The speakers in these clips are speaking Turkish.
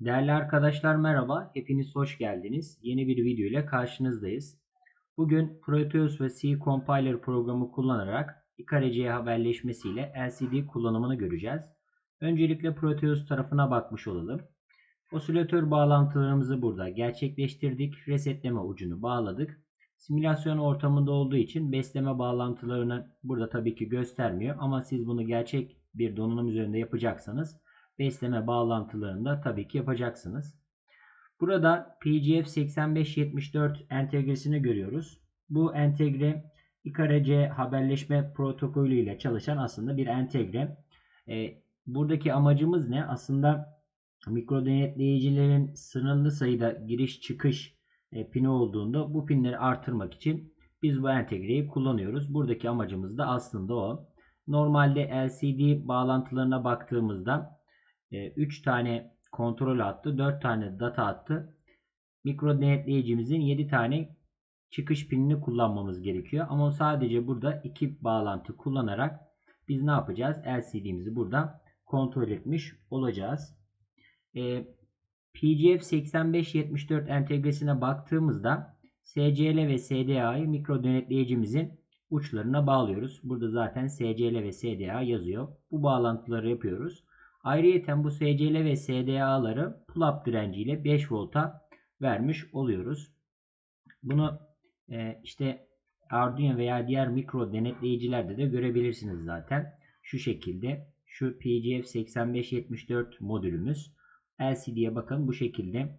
Değerli arkadaşlar merhaba, hepiniz hoş geldiniz. Yeni bir video ile karşınızdayız. Bugün Proteus ve C Compiler programı kullanarak IKRC haberleşmesiyle LCD kullanımını göreceğiz. Öncelikle Proteus tarafına bakmış olalım. Osilatör bağlantılarımızı burada gerçekleştirdik. Resetleme ucunu bağladık. Simülasyon ortamında olduğu için besleme bağlantılarını burada tabii ki göstermiyor ama siz bunu gerçek bir donanım üzerinde yapacaksanız besleme bağlantılarını da tabii ki yapacaksınız. Burada PGF 8574 entegresini görüyoruz. Bu entegre IKRC haberleşme protokolü ile çalışan aslında bir entegre. E, buradaki amacımız ne? Aslında mikro denetleyicilerin sınırlı sayıda giriş çıkış e, pini olduğunda bu pinleri artırmak için biz bu entegreyi kullanıyoruz. Buradaki amacımız da aslında o. Normalde LCD bağlantılarına baktığımızda 3 e, tane kontrol attı, 4 tane data attı. Mikro denetleyicimizin 7 tane çıkış pinini kullanmamız gerekiyor. Ama sadece burada iki bağlantı kullanarak biz ne yapacağız? LCD'mizi burada kontrol etmiş olacağız. E, PGF 8574 entegresine baktığımızda SCL ve SDA'yı mikro denetleyicimizin uçlarına bağlıyoruz. Burada zaten SCL ve SDA yazıyor. Bu bağlantıları yapıyoruz. Ayrıyeten bu SCL ve SDA'ları pull-up direnciyle 5 volta vermiş oluyoruz. Bunu e, işte Arduino veya diğer mikro denetleyicilerde de görebilirsiniz zaten. Şu şekilde şu PGF 8574 modülümüz LCD'ye bakın bu şekilde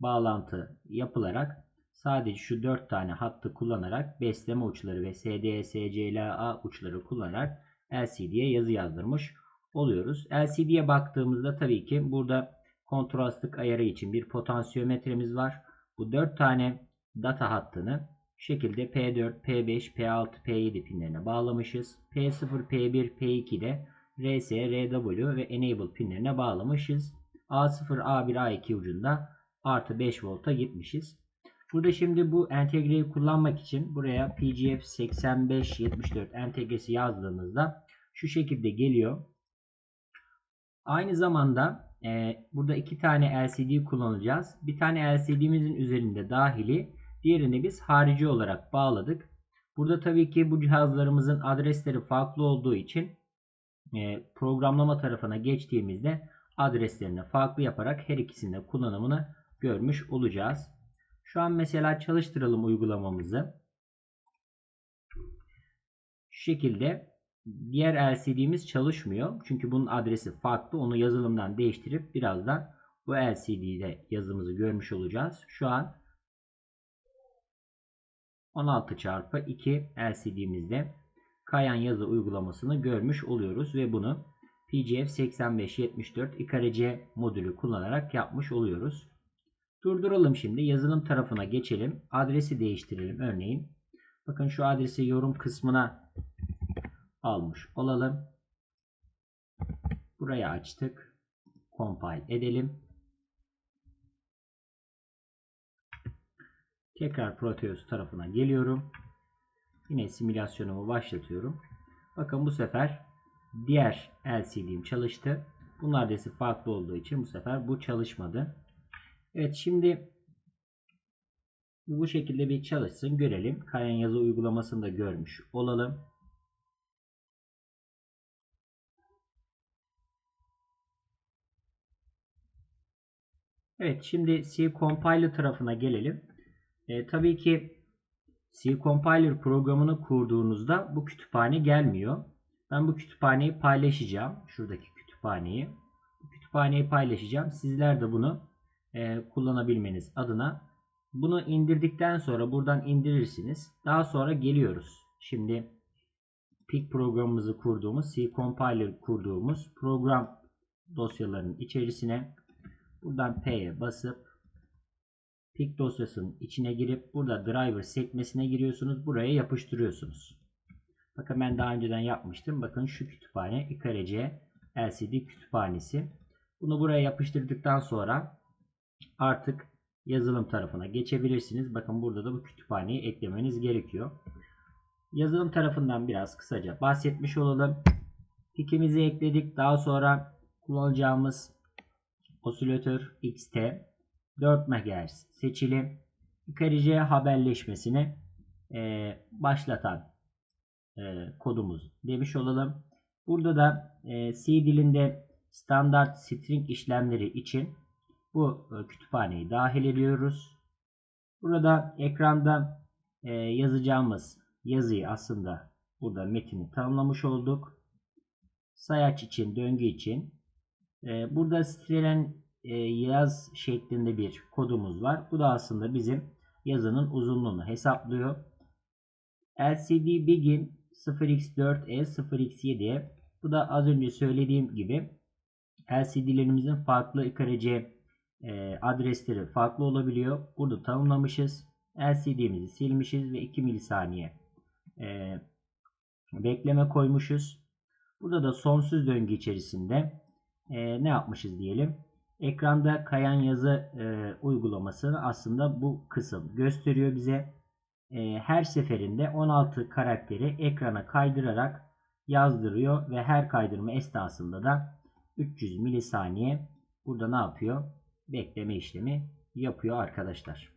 bağlantı yapılarak sadece şu 4 tane hattı kullanarak besleme uçları ve SD, SCLA uçları kullanarak LCD'ye yazı yazdırmış oluyoruz. LCD'ye baktığımızda tabii ki burada kontrastlık ayarı için bir potansiyometremiz var. Bu 4 tane data hattını şekilde P4, P5, P6, P7 pinlerine bağlamışız. P0, P1, P2 de RS, RW ve Enable pinlerine bağlamışız. A0, A1, A2 ucunda artı 5 volta gitmişiz. Burada şimdi bu entegreyi kullanmak için buraya PGF 8574 entegresi yazdığımızda şu şekilde geliyor. Aynı zamanda e, burada iki tane LCD kullanacağız. Bir tane LCD'mizin üzerinde dahili, diğerini biz harici olarak bağladık. Burada tabii ki bu cihazlarımızın adresleri farklı olduğu için e, programlama tarafına geçtiğimizde adreslerini farklı yaparak her ikisinin kullanımını görmüş olacağız. Şu an mesela çalıştıralım uygulamamızı. Şu şekilde diğer LCD'miz çalışmıyor. Çünkü bunun adresi farklı. Onu yazılımdan değiştirip birazdan bu LCD'de yazımızı görmüş olacağız. Şu an 16 çarpı 2 LCD'mizde kayan yazı uygulamasını görmüş oluyoruz ve bunu PGF 8574 IKRC modülü kullanarak yapmış oluyoruz. Durduralım şimdi. Yazılım tarafına geçelim. Adresi değiştirelim örneğin. Bakın şu adresi yorum kısmına almış olalım. Burayı açtık. Compile edelim. Tekrar Proteus tarafına geliyorum. Yine simülasyonumu başlatıyorum. Bakın bu sefer diğer LCD'm çalıştı. Bunlar adresi farklı olduğu için bu sefer bu çalışmadı. Evet şimdi bu şekilde bir çalışsın görelim. Kayan yazı uygulamasını da görmüş olalım. Evet şimdi C Compiler tarafına gelelim. E, tabii ki C Compiler programını kurduğunuzda bu kütüphane gelmiyor. Ben bu kütüphaneyi paylaşacağım. Şuradaki kütüphaneyi. Bu kütüphaneyi paylaşacağım. Sizler de bunu e, kullanabilmeniz adına. Bunu indirdikten sonra buradan indirirsiniz. Daha sonra geliyoruz. Şimdi PIC programımızı kurduğumuz, C Compiler kurduğumuz program dosyalarının içerisine buradan P'ye basıp PIC dosyasının içine girip burada driver sekmesine giriyorsunuz. Buraya yapıştırıyorsunuz. Bakın ben daha önceden yapmıştım. Bakın şu kütüphane IKRC LCD kütüphanesi. Bunu buraya yapıştırdıktan sonra artık yazılım tarafına geçebilirsiniz. Bakın burada da bu kütüphaneyi eklemeniz gerekiyor. Yazılım tarafından biraz kısaca bahsetmiş olalım. Pikimizi ekledik. Daha sonra kullanacağımız osilatör XT 4 MHz seçili. İKRC haberleşmesini e, başlatan e, kodumuz demiş olalım. Burada da e, C dilinde standart string işlemleri için bu e, kütüphaneyi dahil ediyoruz. Burada ekranda e, yazacağımız yazıyı aslında burada metini tanımlamış olduk. Sayaç için, döngü için. E, burada strelen e, yaz şeklinde bir kodumuz var. Bu da aslında bizim yazının uzunluğunu hesaplıyor. LCD begin 0x4e 0x7'ye bu da az önce söylediğim gibi LCD'lerimizin farklı IKRC e, adresleri farklı olabiliyor. Burada tanımlamışız. LCD'mizi silmişiz ve 2 milisaniye e, bekleme koymuşuz. Burada da sonsuz döngü içerisinde e, ne yapmışız diyelim. Ekranda kayan yazı e, uygulamasını aslında bu kısım gösteriyor bize. E, her seferinde 16 karakteri ekrana kaydırarak yazdırıyor ve her kaydırma esnasında da 300 milisaniye burada ne yapıyor? Bekleme işlemi yapıyor arkadaşlar.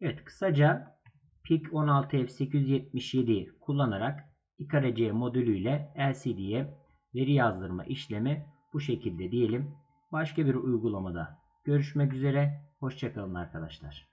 Evet kısaca PIC 16F877 kullanarak IKRC modülüyle LCD'ye veri yazdırma işlemi bu şekilde diyelim. Başka bir uygulamada görüşmek üzere. Hoşçakalın arkadaşlar.